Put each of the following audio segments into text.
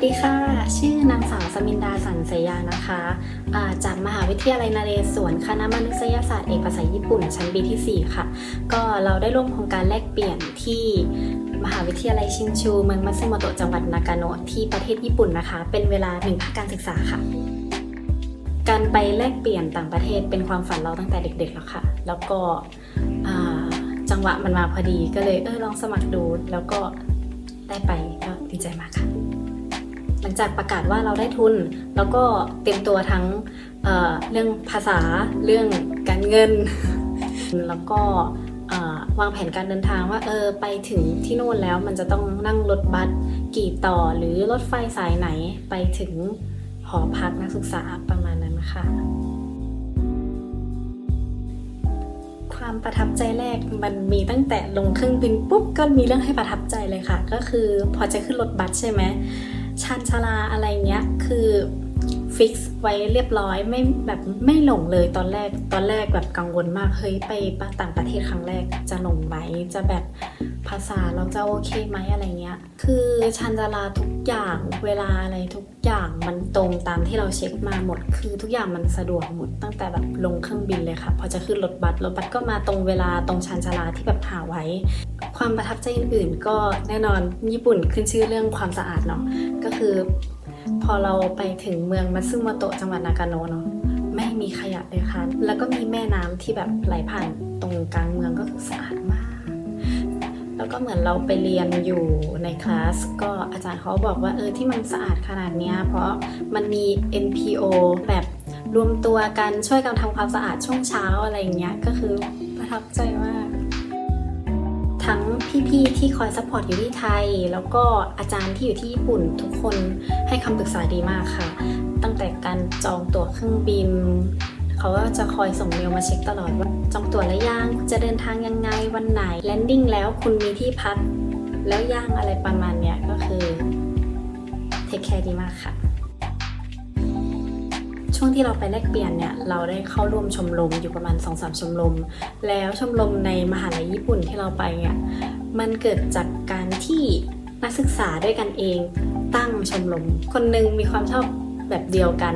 สวัสดีค่ะ ชื่อนางสาวสมินดาสันเสยานะคะ จากมหาวิทยาลัยนเรศวรคณะมนุษยศาสตร์เอกภาษาญี่ปุ่นชั้นปีที่ 4 ค่ะ ก็เราได้ร่วมโครงการแลกเปลี่ยนที่มหาวิทยาลัยชินชูเมืองมัตสึโมโตะจังหวัดนากาโนะที่ประเทศญี่ปุ่นนะคะ เป็นเวลาหนึ่งภาคการศึกษาค่ะ การไปแลกเปลี่ยนต่างประเทศเป็นความฝันเราตั้งแต่เด็กๆแล้วค่ะ แล้วก็จังหวะมันมาพอดีก็เลยเออลองสมัครดูแล้วก็ได้ไปก็ดีใจมากค่ะ หลังจากประกาศว่าเราได้ทุน แล้วก็เตรียมตัวทั้งเเรื่องภาษาเรื่องการเงิน แล้วก็วางแผนการเดินทางว่าเออไปถึงที่นู่นแล้วมันจะต้องนั่งรถบัสกี่ต่อหรือรถไฟสายไหนไปถึงหอพักนักศึกษาประมาณนั้นค่ะ ความประทับใจแรกมันมีตั้งแต่ลงเครื่องบินปุ๊บก็มีเรื่องให้ประทับใจเลยค่ะ ก็คือพอจะขึ้นรถบัสใช่ไหม ชานชาลาอะไรเงี้ยคือฟิกซ์ไว้เรียบร้อยไม่แบบไม่หลงเลยตอนแรกตอนแรกแบบกังวลมากเฮ้ยไปต่างประเทศครั้งแรกจะหลงไหมจะแบบภาษาเราจะโอเคไหมอะไรเงี้ย คือชานชาลาทุกอย่างเวลาอะไรทุกอย่าง ตรงตามที่เราเช็คมาหมด คือทุกอย่างมันสะดวกหมดตั้งแต่แบบลงเครื่องบินเลยค่ะ พอจะขึ้นรถบัสรถบัสก็มาตรงเวลาตรงชานชาลาที่แบบหาไว้ ความประทับใจอื่นๆ ก็แน่นอนญี่ปุ่นขึ้นชื่อเรื่องความสะอาดเนาะก็คือ พอเราไปถึงเมืองมัตสึโมโตะจังหวัดนากาโนะเนาะไม่มีขยะเลยค่ะ แล้วก็มีแม่น้ำที่แบบไหลผ่านตรงกลางเมืองก็คือสะอาดมาก แล้วก็เหมือนเราไปเรียนอยู่ในคลาสก็อาจารย์เขาบอกว่าเออที่มันสะอาดขนาดเนี้ยเพราะมันมี NPO แบบรวมตัวกันช่วยกันทำความสะอาดช่วงเช้าอะไรอย่างเงี้ยก็คือประทับใจมากทั้งพี่ๆที่คอยซัพพอร์ตอยู่ที่ไทย แล้วก็อาจารย์ที่อยู่ที่ญี่ปุ่นทุกคนให้คำปรึกษาดีมากค่ะ ตั้งแต่การจองตั๋วเครื่องบิน เขาก็จะคอยส่งเมลมาเช็คตลอดว่าจองตั๋วแล้วยังจะเดินทางยังไงวันไหนแลนดิ้งแล้วคุณมีที่พักแล้วย่างอะไรประมาณเนี้ยก็คือเทคแคร์ดีมากค่ะ ช่วงที่เราไปแลกเปลี่ยนเนี่ย เราได้เข้าร่วมชมรมอยู่ประมาณ 2-3 ชมรม แล้วชมรมในมหาลัยญี่ปุ่นที่เราไปเนี่ย มันเกิดจากการที่นักศึกษาด้วยกันเองตั้งชมรม คนหนึ่งมีความชอบแบบเดียวกัน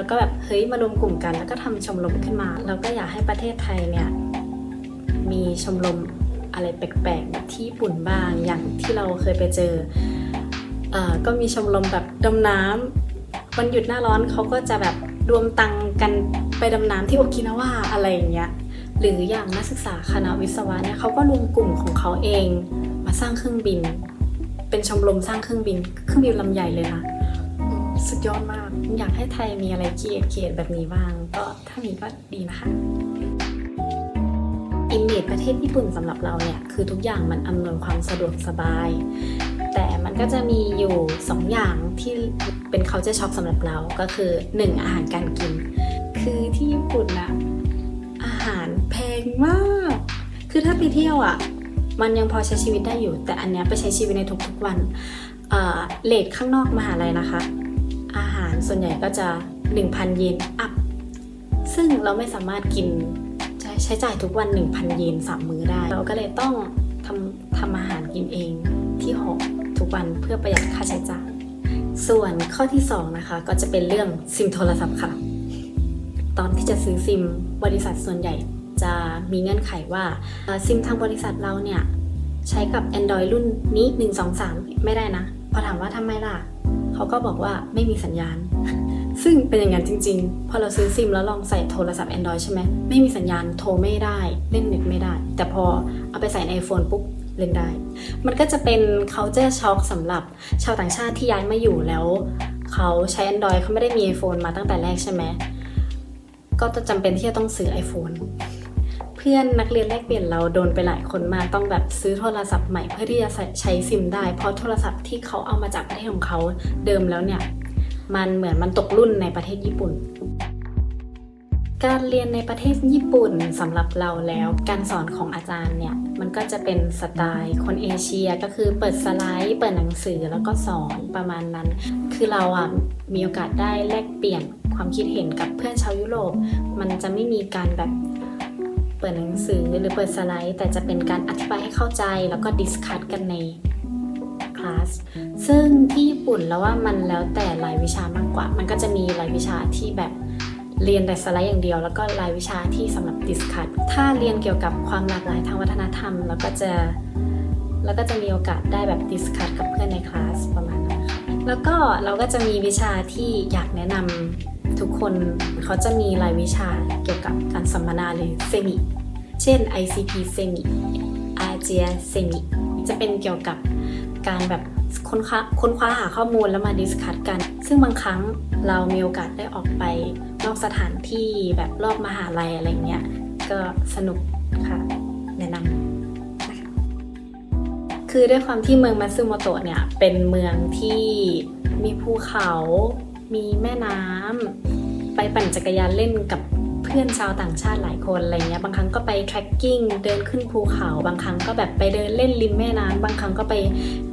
แล้วก็แบบเฮ้ยมารวมกลุ่มกัน แล้วก็ทำชมรมขึ้นมาเราก็อยากให้ประเทศไทยเนี่ยมีชมรมอะไรแปลกๆแบบที่ญี่ปุ่นบ้าง อย่างที่เราเคยไปเจอเอ่อก็มีชมรมแบบดำน้ำวันหยุดหน้าร้อนเขาก็จะแบบรวมตังกันไปดำน้ำที่โอกินาวาอะไรอย่างเงี้ยหรืออย่างนักศึกษาคณะวิศวะเนี่ยเขาก็รวมกลุ่มของเขาเองมาสร้างเครื่องบิน เป็นชมรมสร้างเครื่องบิน เครื่องบินลำใหญ่เลยนะ สุดยอดมาก อยากให้ไทยมีอะไรเกียรเกียรแบบนี้บ้าง ก็ถ้ามีก็ดีนะคะอิมเมจประเทศญี่ปุ่นสำหรับเราเนี่ย คือทุกอย่างมันอำนวยความสะดวกสบาย แต่มันก็จะมีอยู่ 2 อย่างที่เป็น culture shock สำหรับเราก็คือ 1. อาหารการกิน คือที่ญี่ปุ่นอะอาหารแพงมาก คือถ้าไปเที่ยวอะมันยังพอใช้ชีวิตได้อยู่ แต่อันเนี้ยไปใช้ชีวิตในทุกๆวันเอ่อเลทข้างนอกมหาลัยนะคะารส่วนใหญ่ก็จะ 1,000 เยนอัพ ซึ่งเราไม่สามารถกินใช้ใช้จ่ายทุกวัน 1,000 เยนสามมื้อได้ เราก็เลยต้องทำทำอาหารกินเองที่หอทุกวันเพื่อประหยัดค่าใช้จ่าย ส่วนข้อที่ 2 นะคะ ก็จะเป็นเรื่องซิมโทรศัพท์ค่ะ ตอนที่จะซื้อซิมบริษัทส่วนใหญ่จะมีเงื่อนไขว่าซิมทางบริษัทเราเนี่ย ใช้กับ Android รุ่นนี้ 1 2 3 ไม่ได้นะ พอถามว่าทำไมล่ะ เขาก็บอกว่าไม่มีสัญญาณ ซึ่งเป็นอย่างนั้นจริงๆ พอเราซื้อซิมแล้วลองใส่โทรศัพท์ Android ใช่ไหมไม่มีสัญญาณโทรไม่ได้ เล่นเน็ตไม่ได้ แต่พอเอาไปใส่ใน iPhone ปุ๊บเล่นได้ มันก็จะเป็น culture shock สำหรับชาวต่างชาติที่ย้ายมาอยู่แล้ว เขาใช้ Android เขาไม่ได้มี iPhone มาตั้งแต่แรกใช่ไหมก็จะจำเป็นที่จะต้องซื้อ iPhone พื่อนนักเรียนแลกเปลี่ยนเราโดนไปหลายคนมากต้องแบบซื้อโทรศัพท์ใหม่เพื่อที่จะใช้ซิมได้ เพราะโทรศัพท์ที่เขาเอามาจากประเทศของเขาเดิมแล้วเนี่ย มันเหมือนมันตกรุ่นในประเทศญี่ปุ่น การเรียนในประเทศญี่ปุ่นสำหรับเราแล้ว การสอนของอาจารย์เนี่ย มันก็จะเป็นสไตล์คนเอเชียก็คือเปิดสไลด์ เปิดหนังสือแล้วก็สอนประมาณนั้น คือเราอะมีโอกาสได้แลกเปลี่ยนความคิดเห็นกับเพื่อนชาวยุโรป มันจะไม่มีการแบบ เปิดหนังสือหรือเปิดสไลด์ แต่จะเป็นการอธิบายให้เข้าใจแล้วก็ดิสคัทกันในคลาสซึ่งที่ญี่ปุ่นแล้วว่ามันแล้วแต่รายวิชามากกว่า มันก็จะมีรายวิชาที่แบบเรียนแต่สไลด์อย่างเดียว แล้วก็รายวิชาที่สำหรับดิสคัทถ้าเรียนเกี่ยวกับความหลากหลายทางวัฒนธรรม แล้วก็จะแล้วก็จะมีโอกาสได้แบบดิสคัทกับเพื่อนในคลาสประมาณนั้นค่ะแล้วก็เราก็จะมีวิชาที่อยากแนะนำ ทุกคนเขาจะมีรายวิชาเกี่ยวกับการสัมมนาหรือเซมิเช่น ICP เซมิอาเจียเซมิจะเป็นเกี่ยวกับการแบบค้นคว้าค้นคว้าหาข้อมูลแล้วมาดิสคัทกัน ซึ่งบางครั้งเรามีโอกาสได้ออกไปนอกสถานที่แบบรอบมหาลัยอะไรเงี้ย ก็สนุกค่ะ แนะนำนะคะคือด้วยความที่เมืองมัตสึโมโตะเนี่ย เป็นเมืองที่มีภูเขา มีแม่น้ำ ไปปั่นจักรยานเล่นกับเพื่อนชาวต่างชาติหลายคนอะไรเงี้ยบางครั้งก็ไปทร e กกิ้งเดินขึ้นภูเขา บางครั้งก็แบบไปเดินเล่นริมแม่น้ำบางครั้งก็ไป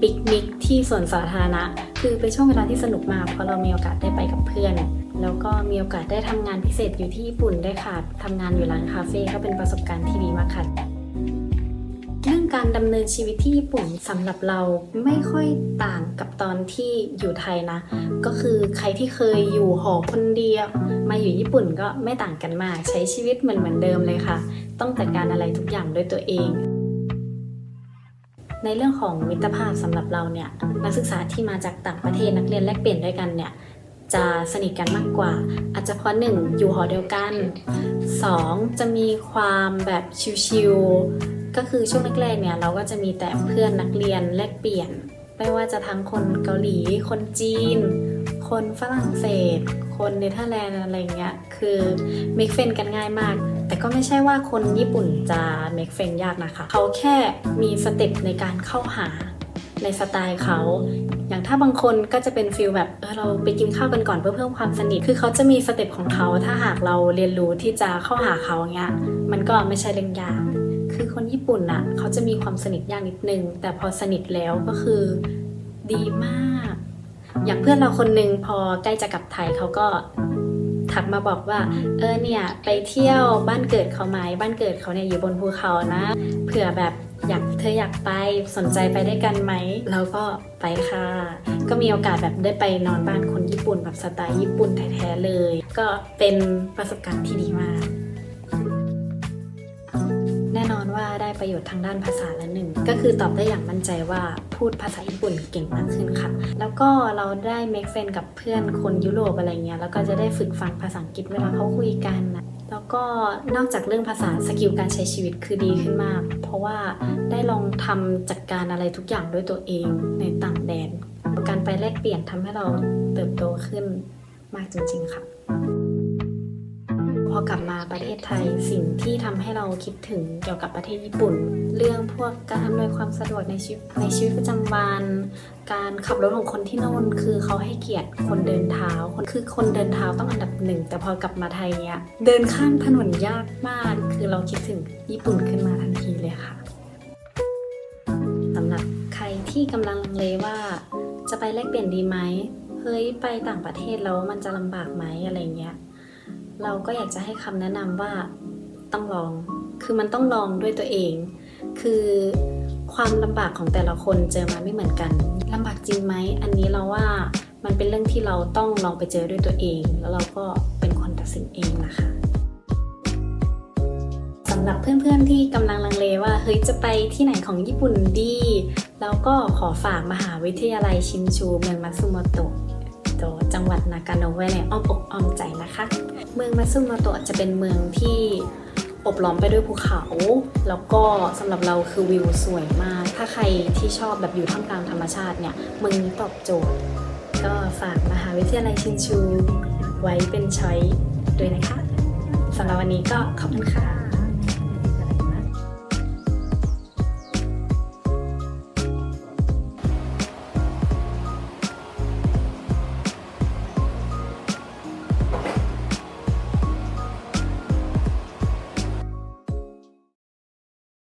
ปิกนิกที่สวนสาธารณะ คือเป็นช่วงเวลาที่สนุกมากเพราะเรามีโอกาสได้ไปกับเพื่อน แล้วก็มีโอกาสได้ทำงานพิเศษอยู่ที่ญี่ปุ่นได้ค่ะทำงานอยู่ร้านคาเฟ่ก็เป็นประสบการณ์ที่ดีมากค่ะ การดำเนินชีวิตที่ญี่ปุ่นสำหรับเราไม่ค่อยต่างกับตอนที่อยู่ไทยนะ ก็คือใครที่เคยอยู่หอคนเดียว มาอยู่ญี่ปุ่นก็ไม่ต่างกันมาก ใช้ชีวิตเหมือนเหมือนเดิมเลยค่ะ ต้องจัดการอะไรทุกอย่างด้วยตัวเอง ในเรื่องของมิตรภาพสำหรับเราเนี่ยนักศึกษาที่มาจากต่างประเทศนักเรียนแลกเปลี่ยนด้วยกันเนี่ยจะสนิทกันมากกว่า อาจจะเพราะหนึ่งอยู่หอเดียวกันสองจะมีความแบบชิลๆ ก็คือช่วงแรกๆเนี่ยเราก็จะมีแต่เพื่อนนักเรียนแลกเปลี่ยน ไม่ว่าจะทั้งคนเกาหลี คนจีน คนฝรั่งเศส คนเนเธอร์แลนด์อะไรเงี้ยคือเมคเฟนกันง่ายมาก แต่ก็ไม่ใช่ว่าคนญี่ปุ่นจะเมคเฟนยากนะคะ เขาแค่มีสเต็ปในการเข้าหาในสไตล์เขา อย่างถ้าบางคนก็จะเป็นฟิลแบบเออเราไปกินข้าวกันก่อนเพื่อเพิ่มความสนิท คือเขาจะมีสเต็ปของเขา ถ้าหากเราเรียนรู้ที่จะเข้าหาเขาเงี้ย มันก็ไม่ใช่เรื่องยาก ปุ่นอะเขาจะมีความสนิทยากนิดนึง แต่พอสนิทแล้วก็คือดีมาก อย่างเพื่อนเราคนหนึ่งพอใกล้จะกลับไทยเขาก็ทักมาบอกว่า เออเนี่ยไปเที่ยวบ้านเกิดเขาไหมบ้านเกิดเขาเนี่ยอยู่บนภูเขานะ เผื่อแบบอยากเธออยากไปสนใจไปได้วยกันไหมเราก็ไปค่ะ ก็มีโอกาสแบบได้ไปนอนบ้านคนญี่ปุ่นแบบสไตล์ญี่ปุ่นแท้ๆเลย ก็เป็นประสบการณ์ที่ดีมาก แน่นอนว่าได้ประโยชน์ทางด้านภาษาละหนึ่ง ก็คือตอบได้อย่างมั่นใจว่าพูดภาษาญี่ปุ่นเก่งมากขึ้นค่ะ แล้วก็เราได้ make friend กับเพื่อนคนยุโรปอะไรเงี้ย แล้วก็จะได้ฝึกฟังภาษาอังกฤษเวลาเขาคุยกันนะแล้วก็นอกจากเรื่องภาษาสกิลการใช้ชีวิตคือดีขึ้นมาก เพราะว่าได้ลองทำจัดการอะไรทุกอย่างด้วยตัวเองในต่างแดน การไปแลกเปลี่ยนทำให้เราเติบโตขึ้นมากจริงๆค่ะ พอกลับมาประเทศไทยสิ่งที่ทำให้เราคิดถึงเกี่ยวกับประเทศญี่ปุ่น เรื่องพวกการอำนวยความสะดวกในชีวิตในชีวิตประจำวัน การขับรถของคนที่โน่นคือเขาให้เกียรติคนเดินเท้าคนคือคนเดินเท้าต้องอันดับหนึ่งแต่พอกลับมาไทยเนี้ยเดินข้ามถนนยากมาก คือเราคิดถึงญี่ปุ่นขึ้นมาทันทีเลยค่ะสำหรับใครที่กำลังลังเลว่าจะไปแลกเปลี่ยนดีไหมเฮ้ยไปต่างประเทศแล้วมันจะลำบากไหมอะไรเงี้ย เราก็อยากจะให้คำแนะนำว่าต้องลอง คือมันต้องลองด้วยตัวเอง คือความลำบากของแต่ละคนเจอมาไม่เหมือนกันลำบากจริงไหม อันนี้เราว่ามันเป็นเรื่องที่เราต้องลองไปเจอด้วยตัวเอง แล้วเราก็เป็นคนตัดสินเองนะคะสำหรับเพื่อนๆที่กำลังลังเลว่าเฮ้ยจะไปที่ไหนของญี่ปุ่นดี แล้วก็ขอฝากมหาวิทยาลัยชินชูเมืองมัตสึโมโตะ โตะจังหวัดนากาโนะไว้ในอ้อมอกอ้อมใจนะคะ เมืองมัตสึโมโตะจะเป็นเมืองที่อบล้อมไปด้วยภูเขา แล้วก็สำหรับเราคือวิวสวยมาก ถ้าใครที่ชอบแบบอยู่ท่ามกลางธรรมชาติเนี่ยเมืองนี้ตอบโจทย์ ก็ฝากมหาวิทยาลัยชินชูไว้เป็นช้อยด้วยนะคะสำหรับวันนี้ก็ขอบคุณค่ะ